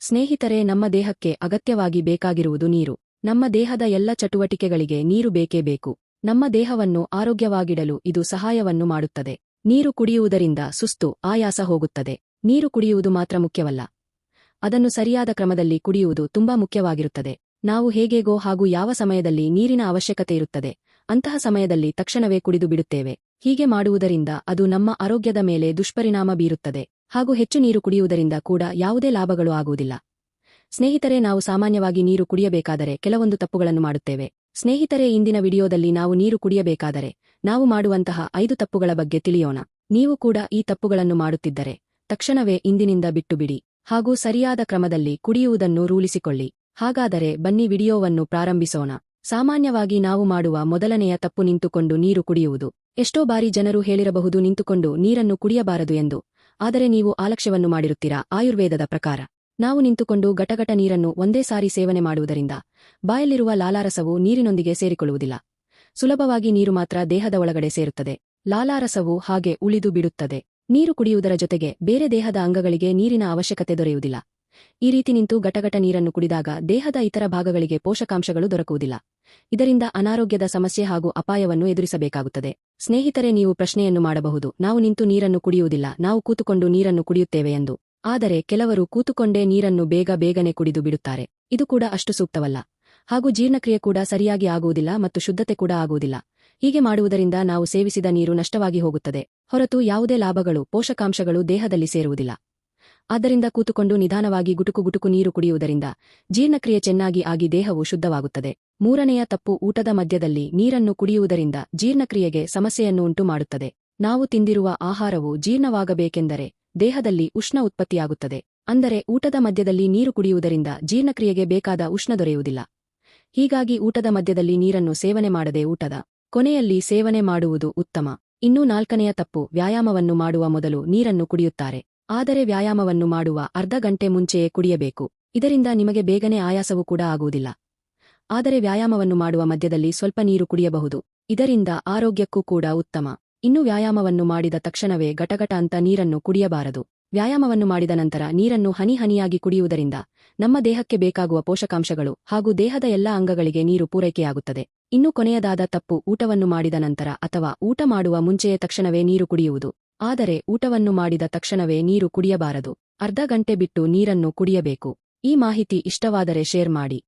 ಸ್ನೇಹಿತರೆ, ನಮ್ಮ ದೇಹಕ್ಕೆ ಅಗತ್ಯವಾಗಿ ಬೇಕಾಗಿರುವುದು ನೀರು. ನಮ್ಮ ದೇಹದ ಎಲ್ಲ ಚಟುವಟಿಕೆಗಳಿಗೆ ನೀರು ಬೇಕೇ ಬೇಕು. ನಮ್ಮ ದೇಹವನ್ನು ಆರೋಗ್ಯವಾಗಿಡಲು ಇದು ಸಹಾಯವನ್ನು ಮಾಡುತ್ತದೆ. ನೀರು ಕುಡಿಯುವುದರಿಂದ ಸುಸ್ತು, ಆಯಾಸ ಹೋಗುತ್ತದೆ. ನೀರು ಕುಡಿಯುವುದು ಮಾತ್ರ ಮುಖ್ಯವಲ್ಲ. ಅದನ್ನು ಸರಿಯಾದ ಕ್ರಮದಲ್ಲಿ ಕುಡಿಯುವುದು ತುಂಬಾ ಮುಖ್ಯವಾಗಿರುತ್ತದೆ. ನಾವು ಹೇಗೇಗೋ ಹಾಗೂ ಯಾವ ಸಮಯದಲ್ಲಿ ನೀರಿನ ಅವಶ್ಯಕತೆ ಇರುತ್ತದೆ, ಅಂತಹ ಸಮಯದಲ್ಲಿ ತಕ್ಷಣವೇ ಕುಡಿದು ಬಿಡುತ್ತೇವೆ. ಹೀಗೆ ಮಾಡುವುದರಿಂದ ಅದು ನಮ್ಮ ಆರೋಗ್ಯದ ಮೇಲೆ ದುಷ್ಪರಿಣಾಮ ಬೀರುತ್ತದೆ. ಹಾಗೂ ಹೆಚ್ಚು ನೀರು ಕುಡಿಯುವುದರಿಂದ ಕೂಡ ಯಾವುದೇ ಲಾಭಗಳು ಆಗುವುದಿಲ್ಲ. ಸ್ನೇಹಿತರೆ, ನಾವು ಸಾಮಾನ್ಯವಾಗಿ ನೀರು ಕುಡಿಯಬೇಕಾದರೆ ಕೆಲವೊಂದು ತಪ್ಪುಗಳನ್ನು ಮಾಡುತ್ತೇವೆ. ಸ್ನೇಹಿತರೆ, ಇಂದಿನ ವಿಡಿಯೋದಲ್ಲಿ ನಾವು ನೀರು ಕುಡಿಯಬೇಕಾದರೆ ನಾವು ಮಾಡುವಂತಹ ಐದು ತಪ್ಪುಗಳ ಬಗ್ಗೆ ತಿಳಿಯೋಣ. ನೀವು ಕೂಡ ಈ ತಪ್ಪುಗಳನ್ನು ಮಾಡುತ್ತಿದ್ದರೆ ತಕ್ಷಣವೇ ಇಂದಿನಿಂದ ಬಿಟ್ಟುಬಿಡಿ. ಹಾಗೂ ಸರಿಯಾದ ಕ್ರಮದಲ್ಲಿ ಕುಡಿಯುವುದನ್ನು ರೂಲಿಸಿಕೊಳ್ಳಿ. ಹಾಗಾದರೆ ಬನ್ನಿ ವಿಡಿಯೋವನ್ನು ಪ್ರಾರಂಭಿಸೋಣ. ಸಾಮಾನ್ಯವಾಗಿ ನಾವು ಮಾಡುವ ಮೊದಲನೆಯ ತಪ್ಪು ನಿಂತುಕೊಂಡು ನೀರು ಕುಡಿಯುವುದು. ಎಷ್ಟೋ ಬಾರಿ ಜನರು ಹೇಳಿರಬಹುದು ನಿಂತುಕೊಂಡು ನೀರನ್ನು ಕುಡಿಯಬಾರದು ಎಂದು. ಆದರೆ ನೀವು ಆಲಕ್ಷ್ಯವನ್ನು ಮಾಡಿರುತ್ತೀರಾ? ಆಯುರ್ವೇದದ ಪ್ರಕಾರ. ನಾವು ನಿಂತುಕೊಂಡು ಗಟಗಟ ನೀರನ್ನು ಒಂದೇ ಸಾರಿ ಸೇವನೆ ಮಾಡುವುದರಿಂದ ಬಾಯಲ್ಲಿರುವ ಲಾಲಾರಸವು ನೀರಿನೊಂದಿಗೆ ಸೇರಿಕೊಳ್ಳುವುದಿಲ್ಲ. ಸುಲಭವಾಗಿ ನೀರು ಮಾತ್ರ ದೇಹದ ಒಳಗಡೆ ಸೇರುತ್ತದೆ. ಲಾಲಾರಸವು ಹಾಗೆ ಉಳಿದು ಬಿಡುತ್ತದೆ. ನೀರು ಕುಡಿಯುವುದರ ಜೊತೆಗೆ ಬೇರೆ ದೇಹದ ಅಂಗಗಳಿಗೆ ನೀರಿನ ಅವಶ್ಯಕತೆ ದೊರೆಯುವುದಿಲ್ಲ. ಈ ರೀತಿ ನಿಂತು ಗಟಗಟ ನೀರನ್ನು ಕುಡಿದಾಗ ದೇಹದ ಇತರ ಭಾಗಗಳಿಗೆ ಪೋಷಕಾಂಶಗಳು ದೊರಕುವುದಿಲ್ಲ. ಇದರಿಂದ ಅನಾರೋಗ್ಯದ ಸಮಸ್ಯೆ ಹಾಗೂ ಅಪಾಯವನ್ನು ಎದುರಿಸಬೇಕಾಗುತ್ತದೆ. ಸ್ನೇಹಿತರೆ, ನೀವು ಪ್ರಶ್ನೆಯನ್ನು ಮಾಡಬಹುದು. ನಾವು ನಿಂತು ನೀರನ್ನು ಕುಡಿಯುವುದಿಲ್ಲ. ನಾವು ಕೂತುಕೊಂಡು ನೀರನ್ನು ಕುಡಿಯುತ್ತೇವೆ ಎಂದು. ಆದರೆ ಕೆಲವರು ಕೂತುಕೊಂಡೇ ನೀರನ್ನು ಬೇಗ ಬೇಗನೆ ಕುಡಿದು ಬಿಡುತ್ತಾರೆ. ಇದು ಕೂಡ ಅಷ್ಟು ಸೂಕ್ತವಲ್ಲ. ಹಾಗೂ ಜೀರ್ಣಕ್ರಿಯೆ ಕೂಡ ಸರಿಯಾಗಿ ಆಗುವುದಿಲ್ಲ ಮತ್ತು ಶುದ್ಧತೆ ಕೂಡ ಆಗುವುದಿಲ್ಲ. ಹೀಗೆ ಮಾಡುವುದರಿಂದ ನಾವು ಸೇವಿಸಿದ ನೀರು ನಷ್ಟವಾಗಿ ಹೋಗುತ್ತದೆ. ಹೊರತು ಯಾವುದೇ ಲಾಭಗಳು, ಪೋಷಕಾಂಶಗಳು ದೇಹದಲ್ಲಿ ಸೇರುವುದಿಲ್ಲ. ಆದ್ದರಿಂದ ಕೂತುಕೊಂಡು ನಿಧಾನವಾಗಿ ಗುಟುಕು ಗುಟುಕು ನೀರು ಕುಡಿಯುವುದರಿಂದ ಜೀರ್ಣಕ್ರಿಯೆ ಚೆನ್ನಾಗಿ ಆಗಿ ದೇಹವು ಶುದ್ಧವಾಗುತ್ತದೆ. ಮೂರನೆಯ ತಪ್ಪು ಊಟದ ಮಧ್ಯದಲ್ಲಿ ನೀರನ್ನು ಕುಡಿಯುವುದರಿಂದ ಜೀರ್ಣಕ್ರಿಯೆಗೆ ಸಮಸ್ಯೆಯನ್ನು ಉಂಟುಮಾಡುತ್ತದೆ. ನಾವು ತಿಂದಿರುವ ಆಹಾರವು ಜೀರ್ಣವಾಗಬೇಕೆಂದರೆ ದೇಹದಲ್ಲಿ ಉಷ್ಣ ಉತ್ಪತ್ತಿಯಾಗುತ್ತದೆ. ಅಂದರೆ ಊಟದ ಮಧ್ಯದಲ್ಲಿ ನೀರು ಕುಡಿಯುವುದರಿಂದ ಜೀರ್ಣಕ್ರಿಯೆಗೆ ಬೇಕಾದ ಉಷ್ಣ ದೊರೆಯುವುದಿಲ್ಲ. ಹೀಗಾಗಿ ಊಟದ ಮಧ್ಯದಲ್ಲಿ ನೀರನ್ನು ಸೇವನೆ ಮಾಡದೆ ಊಟದ ಕೊನೆಯಲ್ಲಿ ಸೇವನೆ ಮಾಡುವುದು ಉತ್ತಮ. ಇನ್ನೂ ನಾಲ್ಕನೆಯ ತಪ್ಪು ವ್ಯಾಯಾಮವನ್ನು ಮಾಡುವ ಮೊದಲು ನೀರನ್ನು ಕುಡಿಯುತ್ತಾರೆ. ಆದರೆ ವ್ಯಾಯಾಮವನ್ನು ಮಾಡುವ ಅರ್ಧ ಗಂಟೆ ಮುಂಚೆಯೇ ಕುಡಿಯಬೇಕು. ಇದರಿಂದ ನಿಮಗೆ ಬೇಗನೆ ಆಯಾಸವೂ ಕೂಡ ಆಗುವುದಿಲ್ಲ. ಆದರೆ ವ್ಯಾಯಾಮವನ್ನು ಮಾಡುವ ಮಧ್ಯದಲ್ಲಿ ಸ್ವಲ್ಪ ನೀರು ಕುಡಿಯಬಹುದು. ಇದರಿಂದ ಆರೋಗ್ಯಕ್ಕೂ ಕೂಡ ಉತ್ತಮ. ಇನ್ನು ವ್ಯಾಯಾಮವನ್ನು ಮಾಡಿದ ತಕ್ಷಣವೇ ಘಟಘಟ ಅಂತ ನೀರನ್ನು ಕುಡಿಯಬಾರದು. ವ್ಯಾಯಾಮವನ್ನು ಮಾಡಿದ ನಂತರ ನೀರನ್ನು ಹನಿ ಹನಿಯಾಗಿ ಕುಡಿಯುವುದರಿಂದ ನಮ್ಮ ದೇಹಕ್ಕೆ ಬೇಕಾಗುವ ಪೋಷಕಾಂಶಗಳು ಹಾಗೂ ದೇಹದ ಎಲ್ಲಾ ಅಂಗಗಳಿಗೆ ನೀರು ಪೂರೈಕೆಯಾಗುತ್ತದೆ. ಇನ್ನು ಕೊನೆಯದಾದ ತಪ್ಪು ಊಟವನ್ನು ಮಾಡಿದ ನಂತರ ಅಥವಾ ಊಟ ಮಾಡುವ ಮುಂಚೆಯೇ ತಕ್ಷಣವೇ ನೀರು ಕುಡಿಯುವುದು. ಆದರೆ ಊಟವನ್ನು ಮಾಡಿದ ತಕ್ಷಣವೇ ನೀರು ಕುಡಿಯಬಾರದು. ಅರ್ಧ ಗಂಟೆ ಬಿಟ್ಟು ನೀರನ್ನು ಕುಡಿಯಬೇಕು. ಈ ಮಾಹಿತಿ ಇಷ್ಟವಾದರೆ ಶೇರ್ ಮಾಡಿ.